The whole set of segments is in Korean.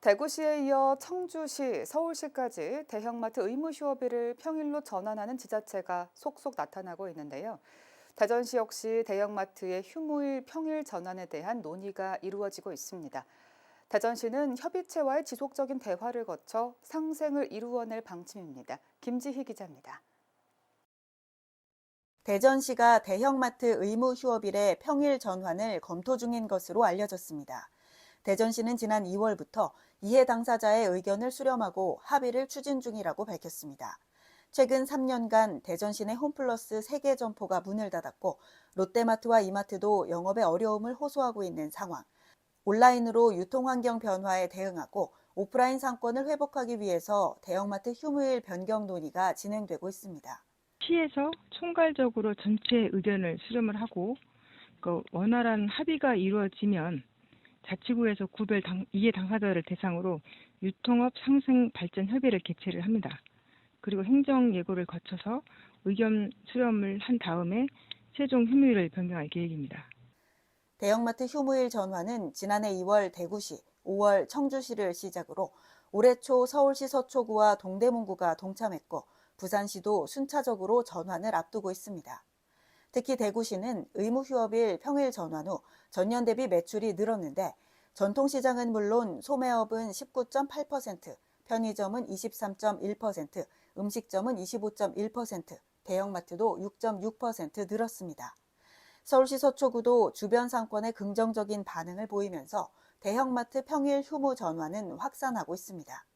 대구시에 이어 청주시, 서울시까지 대형마트 의무 휴업일을 평일로 전환하는 지자체가 속속 나타나고 있는데요. 대전시 역시 대형마트의 휴무일 평일 전환에 대한 논의가 이루어지고 있습니다. 대전시는 협의체와의 지속적인 대화를 거쳐 상생을 이루어낼 방침입니다. 김지희 기자입니다. 대전시가 대형마트 의무 휴업일의 평일 전환을 검토 중인 것으로 알려졌습니다. 대전시는 지난 2월부터 이해 당사자의 의견을 수렴하고 합의를 추진 중이라고 밝혔습니다. 최근 3년간 대전시 내 홈플러스 3개 점포가 문을 닫았고 롯데마트와 이마트도 영업에 어려움을 호소하고 있는 상황. 온라인으로 유통 환경 변화에 대응하고 오프라인 상권을 회복하기 위해서 대형마트 휴무일 변경 논의가 진행되고 있습니다. 시에서 총괄적으로 전체 의견을 수렴을 하고 그 원활한 합의가 이루어지면 자치구에서 구별 당, 이해 당사자를 대상으로 유통업 상생 발전 협의를 개최를 합니다. 그리고 행정 예고를 거쳐서 의견 수렴을 한 다음에 최종 휴무일을 변경할 계획입니다. 대형마트 휴무일 전환은 지난해 2월 대구시, 5월 청주시를 시작으로 올해 초 서울시 서초구와 동대문구가 동참했고 부산시도 순차적으로 전환을 앞두고 있습니다. 특히 대구시는 의무 휴업일 평일 전환 후 전년 대비 매출이 늘었는데 전통시장은 물론 소매업은 19.8%, 편의점은 23.1%, 음식점은 25.1%, 대형마트도 6.6% 늘었습니다. 서울시 서초구도 주변 상권의 긍정적인 반응을 보이면서 대형마트 평일 휴무 전환은 확산하고 있습니다.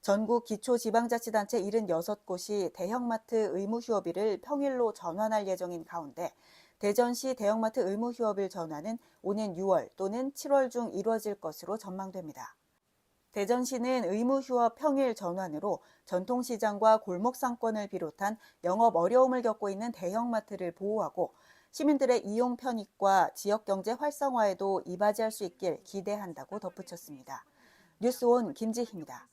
전국 기초지방자치단체 76곳이 대형마트 의무 휴업일을 평일로 전환할 예정인 가운데 대전시 대형마트 의무 휴업일 전환은 오는 6월 또는 7월 중 이루어질 것으로 전망됩니다. 대전시는 의무 휴업 평일 전환으로 전통시장과 골목상권을 비롯한 영업 어려움을 겪고 있는 대형마트를 보호하고 시민들의 이용 편익과 지역경제 활성화에도 이바지할 수 있길 기대한다고 덧붙였습니다. 뉴스온 김지희입니다.